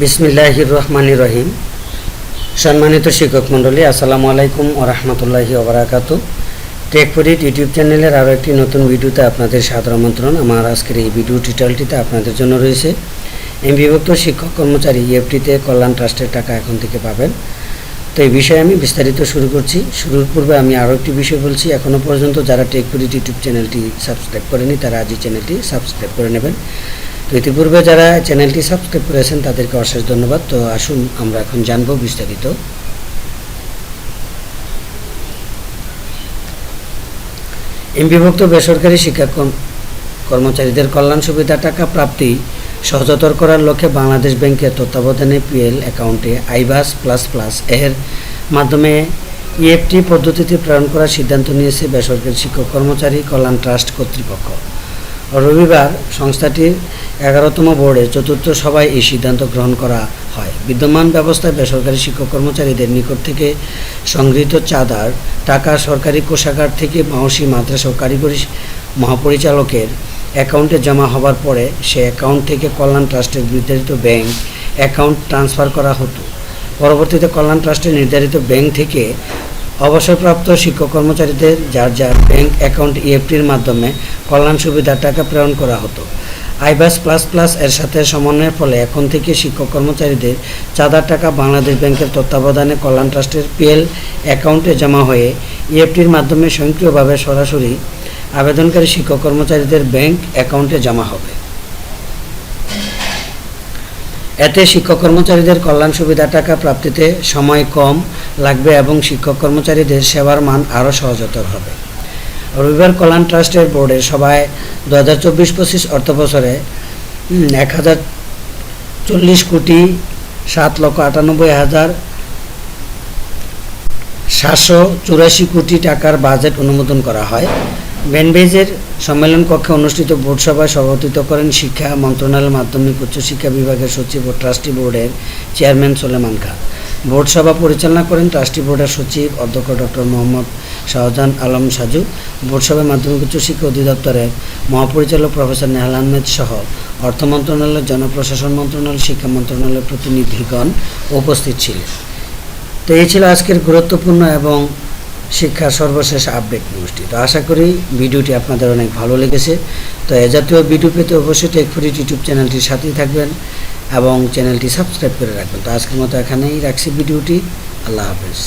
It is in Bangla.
বিসমিল্লাহির রহমান রহিম। সম্মানিত শিক্ষক মণ্ডলী, আসসালামু আলাইকুম ও রহমতুল্লাহি ওবরাকাত টেকফরিট ইউটিউব চ্যানেলের আরও একটি নতুন ভিডিওতে আপনাদের সাদর আমন্ত্রণ। আমার আজকের এই ভিডিও টিউটোরিয়ালটিতে আপনাদের জন্য রয়েছে এম বিভক্ত শিক্ষক কর্মচারী ইএফটিতে কল্যাণ ট্রাস্টের টাকা এখন থেকে পাবেন। তো এই বিষয়ে আমি বিস্তারিত শুরু করছি। শুরুর পূর্বে আমি আরও একটি বিষয় বলছি। এখনও পর্যন্ত যারা টেকফরিট ইউটিউব চ্যানেলটি সাবস্ক্রাইব করেনি, তারা আজই চ্যানেলটি সাবস্ক্রাইব করে নেবেন। ইতিপূর্বে যারা চ্যানেলটি সাবস্ক্রাইব করেছেন, তাদেরকে অশেষ ধন্যবাদ। তো আসুন, আমরা এখন জানব বিস্তারিত। এমবিভুক্ত বেসরকারি শিক্ষা কর্ম- কর্মচারীদের কল্যাণ সুবিধা টাকা প্রাপ্তি সহজতর করার লক্ষ্যে বাংলাদেশ ব্যাংকের তত্ত্বাবধানে পিএল অ্যাকাউন্টে আইবাস প্লাস প্লাস এর মাধ্যমে ইএফটি পদ্ধতিতে প্রেরণ করার সিদ্ধান্ত নিয়েছে বেসরকারি শিক্ষক কর্মচারী কল্যাণ ট্রাস্ট কর্তৃপক্ষ। রবিবার সংস্থাটির এগারোতম বোর্ডে চতুর্থ সভায় এই সিদ্ধান্ত গ্রহণ করা হয়। বিদ্যমান ব্যবস্থায় বেসরকারি শিক্ষক কর্মচারীদের নিকট থেকে সংগৃহীত চাঁদার টাকা সরকারি কোষাগার থেকে মাহসি মাদ্রাসা ও কারিগরি মহাপরিচালকের অ্যাকাউন্টে জমা হবার পরে সে অ্যাকাউন্ট থেকে কল্যাণ ট্রাস্টের নির্ধারিত ব্যাংক অ্যাকাউন্ট ট্রান্সফার করা হতো। পরবর্তীতে কল্যাণ ট্রাস্টের নির্ধারিত ব্যাংক থেকে অবসরপ্রাপ্ত শিক্ষক কর্মচারীদের যার যার ব্যাংক অ্যাকাউন্ট ইএফটির মাধ্যমে কল্যাণ সুবিধার টাকা প্রেরণ করা হতো। আইবাস প্লাস প্লাস এর সাথে সমন্বয়ের ফলে এখন থেকে শিক্ষক কর্মচারীদের চাঁদার টাকা বাংলাদেশ ব্যাংকের তত্ত্বাবধানে কল্যাণ ট্রাস্টের পিএল অ্যাকাউন্টে জমা হয়ে ইএফটির মাধ্যমে স্বয়ংক্রিয়ভাবে সরাসরি আবেদনকারী শিক্ষক কর্মচারীদের ব্যাংক অ্যাকাউন্টে জমা হবে। এতে শিক্ষক কর্মচারীদের কল্যাণ সুবিধা, টাকা প্রাপ্তিতে সময় কম লাগবে এবং শিক্ষক কর্মচারীদের সেবার মান আরও সহজতর হবে। রবিবার কল্যাণ ট্রাস্টের বোর্ডের সভায় দু হাজার চব্বিশ পঁচিশ অর্থ বছরে এক হাজার চল্লিশ কোটি সাত লক্ষ আটানব্বই হাজার সাতশো চুরাশি কোটি টাকার বাজেট অনুমোদন করা হয়। বেনবেজের সম্মেলন কক্ষে অনুষ্ঠিত বোর্ড সভায় সভাপতিত্ব করেন শিক্ষা মন্ত্রণালয়ের মাধ্যমিক উচ্চশিক্ষা বিভাগের সচিব ও ট্রাস্টি বোর্ডের চেয়ারম্যান সোলেমান খান। বোর্ড সভা পরিচালনা করেন ট্রাস্টি বোর্ডের সচিব অধ্যক্ষ ডক্টর মোহাম্মদ শাহজাহান আলম সাজু। বোর্ড সভায় মাধ্যমিক উচ্চশিক্ষা অধিদপ্তরের মহাপরিচালক প্রফেসর নেহাল আহমেদ সহ অর্থ মন্ত্রণালয় জনপ্রশাসন মন্ত্রণালয়, শিক্ষা মন্ত্রণালয়ের প্রতিনিধিগণ উপস্থিত ছিলেন। তো এই ছিল আজকের গুরুত্বপূর্ণ এবং শিক্ষার সর্বশেষ আপডেট নিউজটি তো আশা করি ভিডিওটি আপনাদের অনেক ভালো লেগেছে। তো এ জাতীয় ভিডিও পেতে অবশ্যই টেকফুরিট ইউটিউব চ্যানেলটির সাথেই থাকবেন এবং চ্যানেলটি সাবস্ক্রাইব করে রাখবেন। তো আজকের মতো এখানেই রাখছি ভিডিওটি। আল্লাহ হাফেজ।